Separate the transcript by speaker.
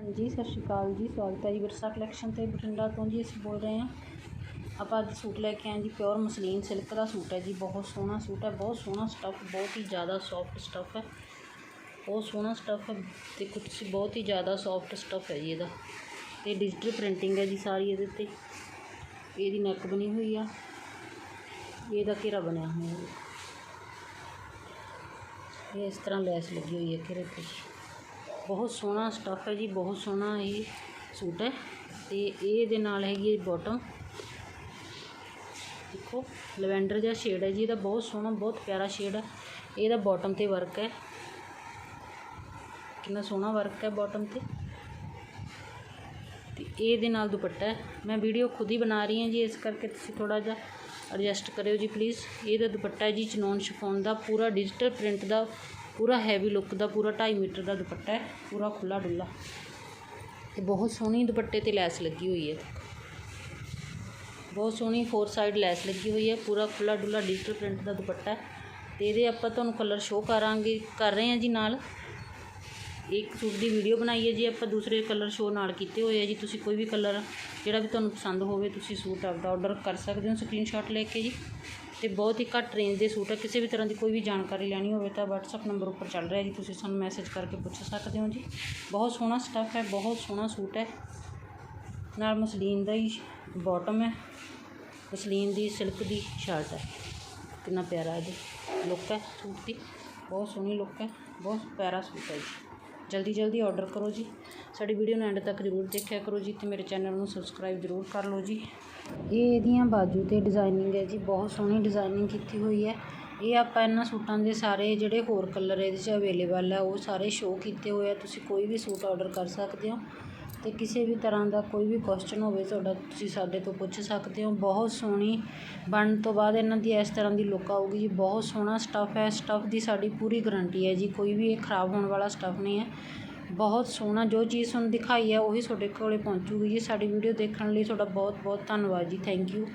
Speaker 1: ਹਾਂਜੀ, ਸਤਿ ਸ਼੍ਰੀ ਅਕਾਲ ਜੀ, ਸਵਾਗਤ ਹੈ ਜੀ ਵਿਰਸਾ ਕਲੈਕਸ਼ਨ ਤੇ ਬਠਿੰਡਾ ਤੋਂ ਜੀ, ਅਸੀਂ ਬੋਲ ਰਹੇ ਹਾਂ। ਆਪਾਂ ਅੱਜ ਸੂਟ ਲੈ ਕੇ ਆਏ ਜੀ ਪਿਓਰ ਮਸਲੀਨ ਸਿਲਕ ਦਾ ਸੂਟ ਹੈ ਜੀ, ਬਹੁਤ ਸੋਹਣਾ ਸੂਟ ਹੈ, ਬਹੁਤ ਸੋਹਣਾ ਸਟੱਫ ਬਹੁਤ ਹੀ ਜ਼ਿਆਦਾ ਸੌਫਟ ਸਟੱਫ ਹੈ। ਬਹੁਤ ਸੋਹਣਾ ਸਟੱਫ ਹੈ ਤੇ ਕੁਛ ਬਹੁਤ ਹੀ ਜ਼ਿਆਦਾ ਸੌਫਟ ਸਟੱਫ ਹੈ ਜੀ ਇਹਦਾ। ਤੇ ਡਿਜੀਟਲ ਪ੍ਰਿੰਟਿੰਗ ਹੈ ਜੀ ਸਾਰੀ ਇਹਦੇ ਤੇ। ਇਹਦੀ ਨੈਕ ਬਣੀ ਹੋਈ ਆ। ਇਹਦਾ ਘੇਰਾ ਬਣਿਆ ਹੋਇਆ ਹੈ ਇਹ ਇਸ ਤਰ੍ਹਾਂ ਲੈਸ ਲੱਗੀ ਹੋਈ ਹੈ ਘੇਰੇ ਤੇ। ਬਹੁਤ ਸੋਹਣਾ ਸਟੱਫ ਹੈ ਜੀ, ਬਹੁਤ ਸੋਹਣਾ ਇਹ ਸੂਟ ਹੈ। ਤੇ ਇਹਦੇ ਨਾਲ ਹੈਗੀ ਹੈ ਬਾਟਮ ਦੇਖੋ ਲਵੈਂਡਰ ਜਿਹਾ ਸ਼ੇਡ ਹੈ ਜੀ, ਇਹਦਾ ਬਹੁਤ ਸੋਹਣਾ, ਬਹੁਤ ਪਿਆਰਾ ਸ਼ੇਡ ਹੈ। ਇਹਦਾ ਬਾਟਮ ਤੇ ਵਰਕ ਹੈ। ਕਿੰਨਾ ਸੋਹਣਾ ਵਰਕ ਹੈ ਬਾਟਮ ਤੇ। ਤੇ ਇਹਦੇ ਨਾਲ ਦੁਪੱਟਾ ਹੈ। ਮੈਂ ਵੀਡੀਓ ਖੁਦ ਹੀ ਬਣਾ ਰਹੀ ਹਾਂ ਜੀ, ਇਸ ਕਰਕੇ ਤੁਸੀਂ ਥੋੜਾ ਜਿਹਾ ਐਡਜਸਟ ਕਰਿਓ ਜੀ ਪਲੀਜ਼ ਇਹਦਾ ਦੁਪੱਟਾ ਹੈ ਜੀ ਚਨੋਨ ਸ਼ਿਫੋਨ ਦਾ, ਪੂਰਾ ਡਿਜੀਟਲ ਪ੍ਰਿੰਟ ਦਾ ਪੂਰਾ ਹੈਵੀ ਲੁੱਕ ਦਾ, ਪੂਰਾ 2.5 ਮੀਟਰ ਦਾ ਦੁਪੱਟਾ ਹੈ, ਪੂਰਾ ਖੁੱਲਾ ਡੁੱਲਾ ਤੇ ਬਹੁਤ ਸੋਹਣੀ ਦੁਪੱਟੇ ਤੇ ਲੈਸ ਲੱਗੀ ਹੋਈ ਹੈ। ਬਹੁਤ ਸੋਹਣੀ ਫੋਰ ਸਾਈਡ ਲੈਸ ਲੱਗੀ ਹੋਈ ਹੈ, ਪੂਰਾ ਖੁੱਲਾ ਡੁੱਲਾ ਡਿਜੀਟਲ ਪ੍ਰਿੰਟ ਦਾ ਦੁਪੱਟਾ ਹੈ। ਤੇ ਇਹਦੇ ਆਪਾਂ ਤੁਹਾਨੂੰ ਕਲਰ ਸ਼ੋਅ ਕਰਾਂਗੇ, ਕਰ ਰਹੇ ਹਾਂ ਜੀ ਨਾਲ। ਇੱਕ ਸੂਟ ਦੀ ਵੀਡੀਓ ਬਣਾਈ ਹੈ ਜੀ, ਆਪਾਂ ਦੂਸਰੇ ਕਲਰ ਸ਼ੋਅ ਨਾਲ ਕੀਤੇ ਹੋਏ ਆ ਜੀ। ਤੁਸੀਂ ਕੋਈ ਵੀ ਕਲਰ ਜਿਹੜਾ ਵੀ ਤੁਹਾਨੂੰ ਪਸੰਦ ਹੋਵੇ, ਤੁਸੀਂ ਸੂਟ ਆਪਦਾ ਆਰਡਰ ਕਰ ਸਕਦੇ ਹੋ ਸਕਰੀਨਸ਼ਾਟ ਲੈ ਕੇ ਜੀ। ਤੇ ਬਹੁਤ ਹੀ ਘੱਟ ਰੇਂਜ ਦੇ ਸੂਟ ਹੈ ਕਿਸੇ ਵੀ ਤਰ੍ਹਾਂ ਦੀ ਕੋਈ ਵੀ ਜਾਣਕਾਰੀ ਲੈਣੀ ਹੋਵੇ ਤਾਂ WhatsApp ਨੰਬਰ ਉੱਪਰ ਚੱਲ ਰਿਹਾ ਜੀ। ਤੁਸੀਂ ਸਾਨੂੰ ਮੈਸੇਜ ਕਰਕੇ ਪੁੱਛ ਸਕਦੇ ਹੋ ਜੀ। ਬਹੁਤ ਸੋਹਣਾ ਸਟੱਫ ਹੈ, ਬਹੁਤ ਸੋਹਣਾ ਸੂਟ ਹੈ। ਨਾਲ ਮਸਲੀਨ ਦਾ ਹੀ ਬਾਟਮ ਹੈ। ਮਸਲੀਨ ਦੀ ਸਿਲਕ ਦੀ ਸ਼ਰਟ ਹੈ। ਕਿੰਨਾ ਪਿਆਰਾ ਇਹਦੀ ਲੁੱਕ ਹੈ ਸੂਟ ਦੀ। ਬਹੁਤ ਸੋਹਣੀ ਲੁੱਕ ਹੈ। ਬਹੁਤ ਪਿਆਰਾ ਸੂਟ ਹੈ ਜੀ। ਜਲਦੀ ਜਲਦੀ ਆਰਡਰ ਕਰੋ ਜੀ। ਸਾਡੀ ਵੀਡੀਓ ਨੂੰ ਐਂਡ ਤੱਕ ਜ਼ਰੂਰ ਦੇਖਿਆ ਕਰੋ ਜੀ ਤੇ ਮੇਰੇ ਚੈਨਲ ਨੂੰ ਸਬਸਕ੍ਰਾਈਬ ਜ਼ਰੂਰ ਕਰ ਲਓ ਜੀ। ਇਹ ਇਹਦੀਆਂ ਬਾਜੂ ਤੇ ਡਿਜ਼ਾਈਨਿੰਗ ਹੈ ਜੀ, ਬਹੁਤ ਸੋਹਣੀ ਡਿਜ਼ਾਈਨਿੰਗ ਕੀਤੀ ਹੋਈ ਹੈ। ਇਹ ਆਪਾਂ ਇਹਨਾਂ ਸੂਟਾਂ ਦੇ ਸਾਰੇ ਜਿਹੜੇ ਹੋਰ ਕਲਰ ਇਹਦੇ 'ਚ ਅਵੇਲੇਬਲ ਹੈ, ਉਹ ਸਾਰੇ ਸ਼ੋਅ ਕੀਤੇ ਹੋਏ ਆ। ਤੁਸੀਂ ਕੋਈ ਵੀ ਸੂਟ ਆਰਡਰ ਕਰ ਸਕਦੇ ਹੋ। ਅਤੇ ਕਿਸੇ ਵੀ ਤਰ੍ਹਾਂ ਦਾ ਕੋਈ ਵੀ ਕੁਐਸਚਨ ਹੋਵੇ ਤੁਹਾਡਾ ਤੁਸੀਂ ਸਾਡੇ ਤੋਂ ਪੁੱਛ ਸਕਦੇ ਹੋ। ਬਹੁਤ ਸੋਹਣੀ ਬਣਨ ਤੋਂ ਬਾਅਦ ਇਹਨਾਂ ਦੀ ਇਸ ਤਰ੍ਹਾਂ ਦੀ ਲੁੱਕ ਆਊਗੀ ਜੀ। ਬਹੁਤ ਸੋਹਣਾ ਸਟੱਫ ਹੈ। ਸਟੱਫ ਦੀ ਸਾਡੀ ਪੂਰੀ ਗਰੰਟੀ ਹੈ ਜੀ। ਕੋਈ ਵੀ ਇਹ ਖਰਾਬ ਹੋਣ ਵਾਲਾ ਸਟੱਫ ਨਹੀਂ ਹੈ। ਬਹੁਤ ਸੋਹਣਾ ਜੋ ਚੀਜ਼ ਤੁਹਾਨੂੰ ਦਿਖਾਈ ਹੈ, ਉਹੀ ਤੁਹਾਡੇ ਕੋਲੇ ਪਹੁੰਚੂਗੀ ਜੀ। ਸਾਡੀ ਵੀਡੀਓ ਦੇਖਣ ਲਈ ਤੁਹਾਡਾ ਬਹੁਤ ਬਹੁਤ ਧੰਨਵਾਦ ਜੀ। Thank you